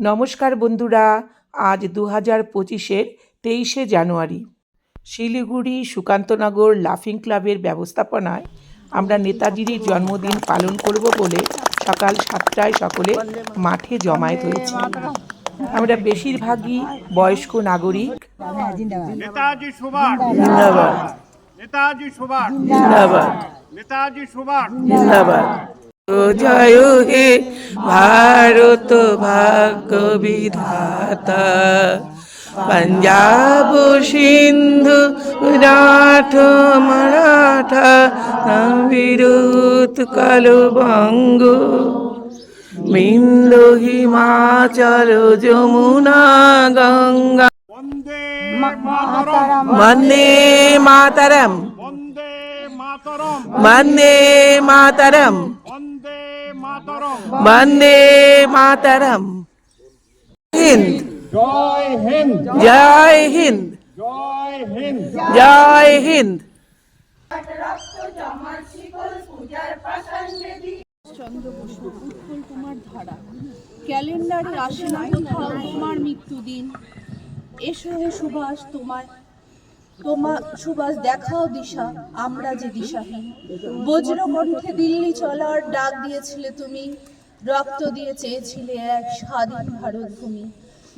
নমস্কার বন্ধুরা আজ দু হাজার পঁচিশের তেইশে জানুয়ারি। শিলিগুড়ি সুকান্তনগর লাফিং ক্লাবের ব্যবস্থাপনায় আমরা নেতাজির জন্মদিন পালন করব বলে সকাল সাতটায় সকলে মাঠে জমায়েত হয়েছি। আমরা বেশিরভাগই বয়স্ক নাগরিক। নেতাজি সুভাষ। জিন্দাবাদ। নেতাজি সুভাষ। জিন্দাবাদ। নেতাজি সুভাষ। জিন্দাবাদ। জয় হে ভারত ভাগ্য বিধাতা। পঞ্জাব সিন্ধু রাঠ মারাঠা বিরুত কালো বঙ্গ বিন্দ হিমাচল যমুনা গঙ্গা। বন্দে মাতরম। বন্দে মাতরম। বন্দে মাতরম। বন্দে মাতরম। হিন্দ। জয় হিন্দ। জয় হিন্দ। জয় হিন্দ। জয় হিন্দ। চন্দ্র বসু উৎপল কুমার ধারা। ক্যালেন্ডারে আসে না কোথাও তোমার মৃত্যুদিন? এসো হে সুভাষ তোমার তোমার সুভাষ দেখাও দিশা আমরা যে দিশাহীন। বজ্রকণ্ঠে দিল্লি চলার ডাক দিয়েছিলে তুমি রক্ত দিয়ে চেয়েছিলে এক স্বাধীন ভারত ভূমি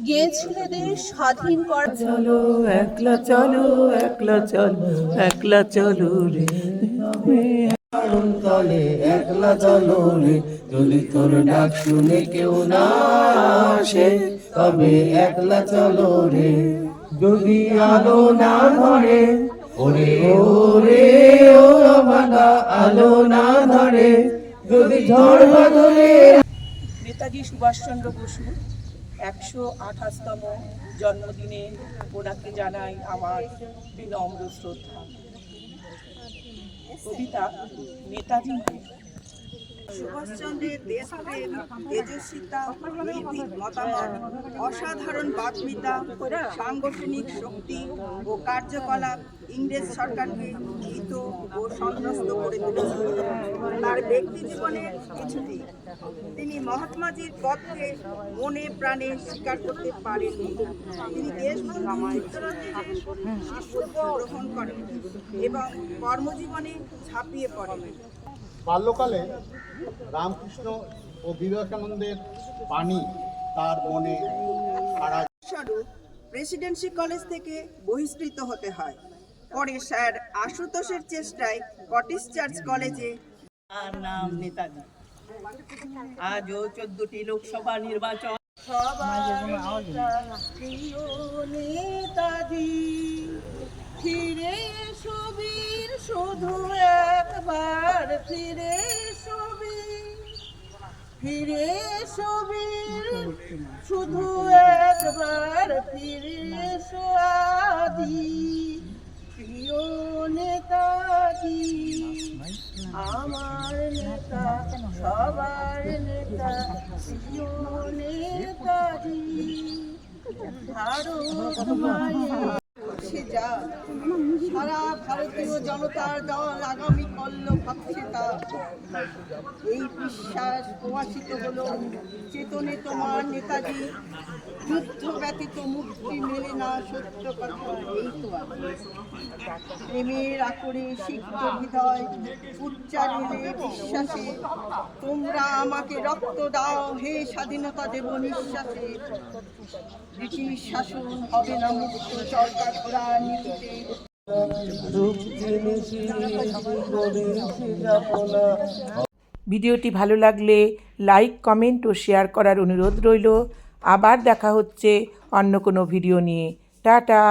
গিয়েছিলে দেশ স্বাধীন করার চলো একলা চলো একলা চলো একলা চলো রে। তলে একলা চলো রে। যদি তোর ডাক শুনে কেউ না আসে। তবে একলা চলো রে, যদি আলো না ধরে, ওরে ওরে, ও বাবা আলো না ধরে, যদি ঝড় বাদলে নেতাজি সুভাষচন্দ্র বসু একশো আঠাশতম জন্মদিনে ওনাকে জানাই আমার বিনম্র শ্রদ্ধা। কবিতা নেতাজি সুভাষচন্দ্রের দেশপ্রেম, তেজস্বিতা নির্ভীক মতামত, অসাধারণ বাগ্মিতা সাংগঠনিক শক্তি ও কার্যকলাপ ইংরেজ সরকারকে ভীত ও সন্ত্রস্ত করে তুলেছিল তার ব্যক্তি জীবনের কিছু তিনি মহাত্মাজির পথকে মনে প্রাণে স্বীকার করতে পারেননি। তিনি দেশবন্ধু গ্রহণ করেন এবং কর্মজীবনে ঝাঁপিয়ে পড়েন। বাল্যকালে রামকৃষ্ণ ও বিবেকানন্দের বাণী তার মনে সারা স্বরূপ প্রেসিডেন্সি কলেজ থেকে বহিষ্কৃত হতে হয়। পরে স্যার আশুতোষের চেষ্টায় কটিস চার্চ কলেজে তার নাম নেতাজি। আজও চোদ্দটি লোকসভা নির্বাচন। নেতাজি ফিরে সুবীর শুধু ফিরে সুবীর ফিরে সুবীর শুধু একবার ফিরে সোয়াদি, প্রিয় নেতাজি, আমার নেতা, সবার নেতা, প্রিয় নেতাজি। ভারত সারা ভারতীয় জনতার দল আগামী কল্ল ভাবছে এই বিশ্বাস প্রবাসিত হলো চেতনে তোমার নেতাজি যুদ্ধ ব্যতীত মুক্তি মেলে না সত্য কথা, এই তো প্রেমের আকরে সিক্ত হৃদয় উচ্চারিলে বিশ্বাসে, তোমরা আমাকে রক্ত দাও, হে স্বাধীনতা দেব নিঃশ্বাসে। ব্রিটিশ শাসন হবে না মুক্ত চরকা ঘোড়া নীতিতে ভিডিওটি ভালো লাগলে লাইক, কমেন্ট ও শেয়ার করার অনুরোধ রইল। আবার দেখা হচ্ছে অন্য কোনো ভিডিও নিয়ে। টাটা!